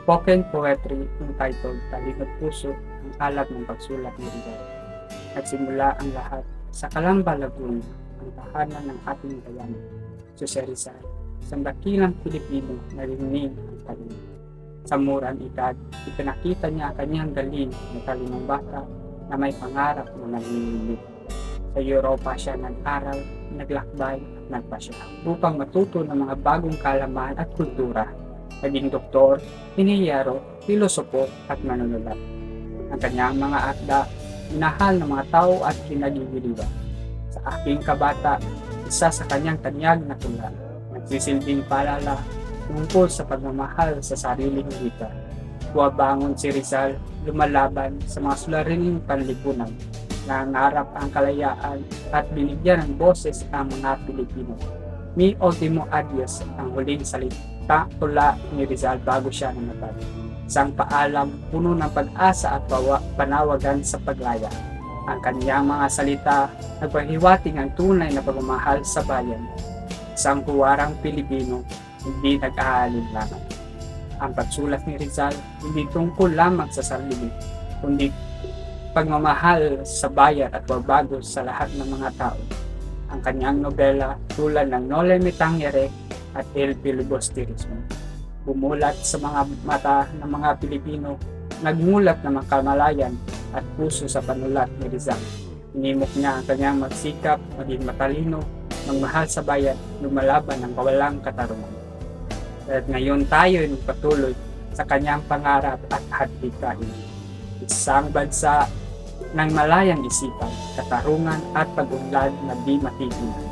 spoken poetry entitled Talinod Puso, ang alab ng pagsulat ni Rizal. Nagsimula ang lahat sa Calamba, Laguna, ang tahanan ng ating bayan, Jose Rizal. Sa dakilang Pilipino, narinig ang talino. Sa murang edad, ipinakita niya ang kanyang galing na talinong bata na may pangarap na nanginginig. Sa Europa siya nag-aral, naglakbay at nagpasya upang matuto ng mga bagong kalaman at kultura. Naging doktor, inihiyero, filosopo at manunulat. Ang kanyang mga akda, minahal ng mga tao at kinagigiliwan. Sa aking kabata, isa sa kanyang tanyag na tula, nagsisilbing paalala tungkol sa pagmamahal sa sariling wika. Buwabangon si Rizal, lumalaban sa mga sularining panlipunan, nangarap ang kalayaan at binigyan ng boses ang mga Pilipino. Mi ultimo adios ang huling salita tula ni Rizal bago siya namatay. Isang paalam puno ng pag-asa at panawagan sa paglaya. Ang kaniyang mga salita nagpahiwating ang tunay na pagmamahal sa bayan. Isang kuwarang Pilipino hindi nag-aalinlangan. Ang pagsulat ni Rizal hindi tungkol lamang sa sarili, kundi pagmamahal sa bayan at pagbago sa lahat ng mga tao. Ang kanyang nobela tulad ng Nole Me Tangere at El Filibusterismo. Bumulat sa mga mata ng mga Pilipino, nagmulat ng mga kamalayan at puso sa panulat ni Rizal. Inimok niya ang kanyang magsikap, maging matalino, magmahal sa bayan, lumalaban ng kawalang katarungan. At ngayon tayo ay patuloy sa kanyang pangarap at hadikain. Isang bansa ng malayang isipan, katarungan at pag-unlad na di matigilan.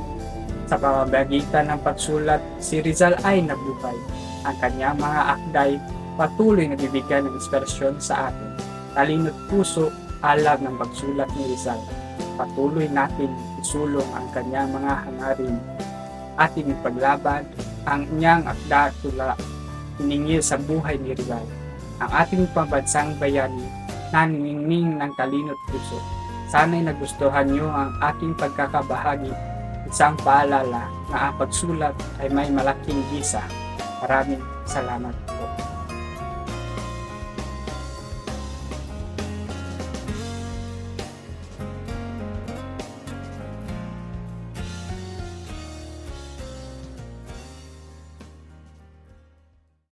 Sa pamamagitan ng pagsulat, si Rizal ay nabuhay. Ang kanyang mga akday patuloy na bibigyan ng inspirasyon sa atin. Talino't puso, alam ng pagsulat ni Rizal. Patuloy natin isulong ang kanyang mga hangarin. Ating paglaban ang inyang akda tula hiningil sa buhay ni Rizal. Ang ating pambansang bayani naniningning ng talino't puso. Sana'y nagustuhan niyo ang aking pagkakabahagi. Isang paalala na ang pagsulat ay may malaking gisa. Maraming salamat po.